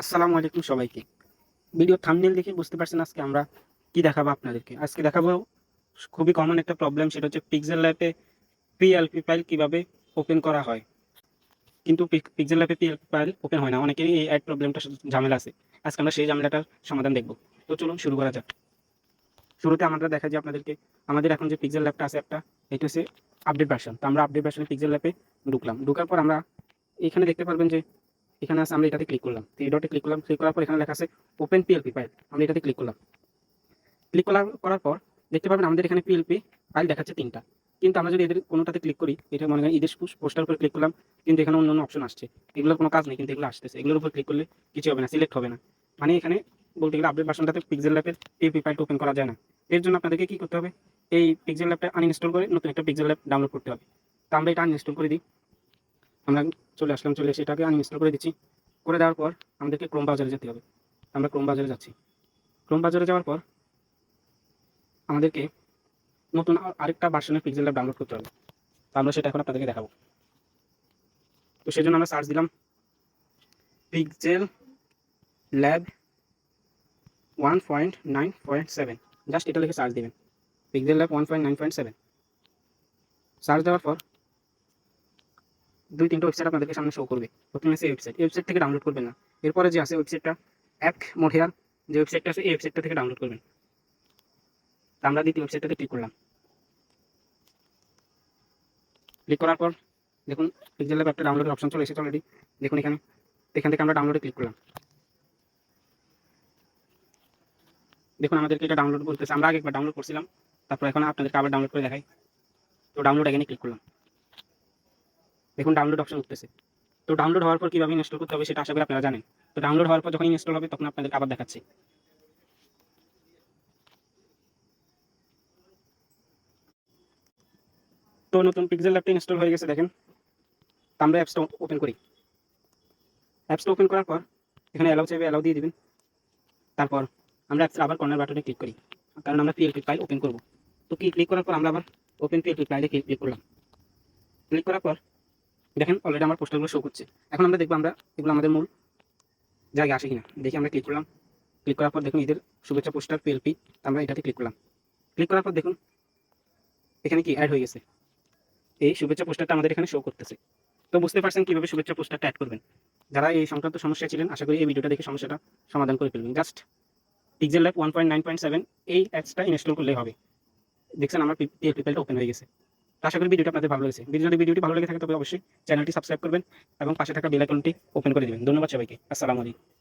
আসসালামু আলাইকুম সবাইকে। ভিডিও থাম্বনেল দেখে বুঝতে পারছেন আজকে আমরা কি দেখাবো আপনাদেরকে। আজকে দেখাবো খুবই কমন একটা প্রবলেম সেটা হচ্ছে পিক্সেল ল্যাপে পিএলপি ফাইল কীভাবে ওপেন করা হয়। কিন্তু পিক্সেল ল্যাপে পিএলপি ফাইল ওপেন হয় না। অনেকেরই এই অ্যাড প্রবলেমটা ঝামেলা আছে। আজকে আমরা সেই ঝামেলাটার সমাধান দেখব। তো চলুন শুরু করা যাক। শুরুতে আমরা দেখা যায় আপনাদেরকে, আমাদের এখন যে পিক্সেল ল্যাপটা আছে একটা, এটা হচ্ছে আপডেট ভার্সন তো আমরা আপডেট ভার্সনে পিক্সেল ল্যাপে ঢুকলাম। ঢুকার পর আমরা এখানে দেখতে পারবেন যে এখানে আছে, আমরা এটাতে ক্লিক করলাম। থ্রি ডটে ক্লিক করলাম ক্লিক করার পর এখানে লেখা আছে ওপেন পিএলপি ফাইল আমরা এটাতে ক্লিক করলাম। ক্লিক করার করার পর দেখতে পাবেন আমাদের এখানে পিএলপি ফাইল দেখাচ্ছে তিনটা। কিন্তু আমরা যদি এদের কোনোটাতে ক্লিক করি, এটা মনে হয় ঈদের পোস্টার করে ক্লিক করলাম, কিন্তু এখানে অন্য অন্য অপশন আসছে। এগুলোর কোনো কাজ নেই, কিন্তু এগুলো আসতেছে। এগুলোর উপর ক্লিক করলে কিছু হবে না সিলেক্ট হবে না। মানে এখানে বলতে গেলে আপডেট ভার্সনটাতে পিক্সেল ল্যাপের পিএলপি ফাইলটা ওপেন করা যায় না। এর জন্য আপনাদেরকে কি করতে হবে? এই পিক্সেল ল্যাপটা আনইনস্টল করে নতুন একটা পিক্সেল ল্যাপ ডাউনলোড করতে হবে। তো আমরা এটা আনইনস্টল করে দিই। আমরা চলে আসলাম, চলে এসে এটাকে আনইনস্টল করে দিচ্ছি। করে দেওয়ার পর আমাদেরকে ক্রোম বাজারে যেতে হবে। আমরা ক্রোম বাজারে যাচ্ছি। ক্রোম বাজারে যাওয়ার পর আমাদেরকে নতুন আরেকটা ভার্সনের পিক্সেল ল্যাব ডাউনলোড করতে হবে। তো আমরা সেটা এখন আপনাদেরকে দেখাবো। তো সেই জন্য আমরা সার্চ দিলাম Pixel Lab one point nine point seven just এটা লিখে সার্চ দিবেন। Pixel Lab one point nine point seven search দেওয়ার পর দুই তিনটা ওয়েবসাইট আপনাদেরকে সামনে শো করবে। প্রথমে আছে ওয়েবসাইট ওয়েবসাইট থেকে ডাউনলোড করবেন না। এরপরে যে আছে ওয়েবসাইটটা অ্যাপ মোটিয়ার যে ওয়েবসাইটটা আছে, এই ওয়েবসাইটটা থেকে ডাউনলোড করবেন। আমরা দ্বিতীয় ওয়েবসাইটটাতে ক্লিক করলাম। ক্লিক করার পর, দেখুন পিক্সেল একটা ডাউনলোডের অপশন চলে এসেছে অলরেডি দেখুন এখানে, এখান থেকে আমরা ডাউনলোডে ক্লিক করলাম। দেখুন, আমাদেরকে এটা ডাউনলোড করতেছে। আমরা আগে একবার ডাউনলোড করছিলাম, তারপর এখন আপনাদেরকে আবার ডাউনলোড করে দেখাই। তো ডাউনলোড এখানে ক্লিক করলাম। দেখুন ডাউনলোড অপশন উঠতেছে। তো ডাউনলোড হওয়ার পর কীভাবে ইনস্টল করতে হবে সেটা আশা করি আপনারা জানেন। তো ডাউনলোড হওয়ার পর যখন ইনস্টল হবে, তখন আপনাদেরকে আবার দেখাচ্ছি। তো নতুন পিক্সেল অ্যাপটা ইনস্টল হয়ে গেছে, দেখেন। তো আমরা অ্যাপসটা ওপেন করি। অ্যাপসটা ওপেন করার পর, এখানে অ্যালাউ চাইবে অ্যালাউ দিয়ে দিবেন। তারপর আমরা অ্যাপসের আবার কর্নার বাটনে ক্লিক করি। কারণ আমরা পিএলপি ফাইল ওপেন করব। তো কি ক্লিক করার পর আমরা আবার ওপেন পিএলপি ফাইলে ক্লিক করলাম। ক্লিক করার পর দেখেন অলরেডি আমার পোস্টারগুলো শো করছে। এখন আমরা দেখব আমরা এগুলো আমাদের মূল জায়গায় আসে কিনা। দেখি আমরা ক্লিক করলাম। ক্লিক করার পর দেখুন এদের শুভেচ্ছা পোস্টার পিএলপি আমরা এটাতে ক্লিক করলাম। ক্লিক করার পর দেখুন, এখানে কি অ্যাড হয়ে গেছে। এই শুভেচ্ছা পোস্টারটা আমাদের এখানে শো করতেছে। তো বুঝতে পারছেন কীভাবে শুভেচ্ছা পোস্টারটা অ্যাড করবেন? যারা এই সংক্রান্ত সমস্যা ছিলেন, আশা করি এই ভিডিওটা দেখে সমস্যাটা সমাধান করে ফেলবেন। Just Pixel Lab one point nine point seven এই অ্যাপসটা ইনস্টল করলে হবে। দেখছেন, আমার পিএলপি ফাইলটা ওপেন হয়ে গেছে। আশা করি ভিডিওটি আপনাদের ভালো লেগেছে। ভিডিও যদি ভিডিওটি ভালো লেগে থাকে, তবে অবশ্যই চ্যানেলটি সাবস্ক্রাইব করবেন এবং পাশে থাকা বেল আইকনটি ওপেন করে দেবেন। ধন্যবাদ সবাইকে। আসসালামু আলাইকুম।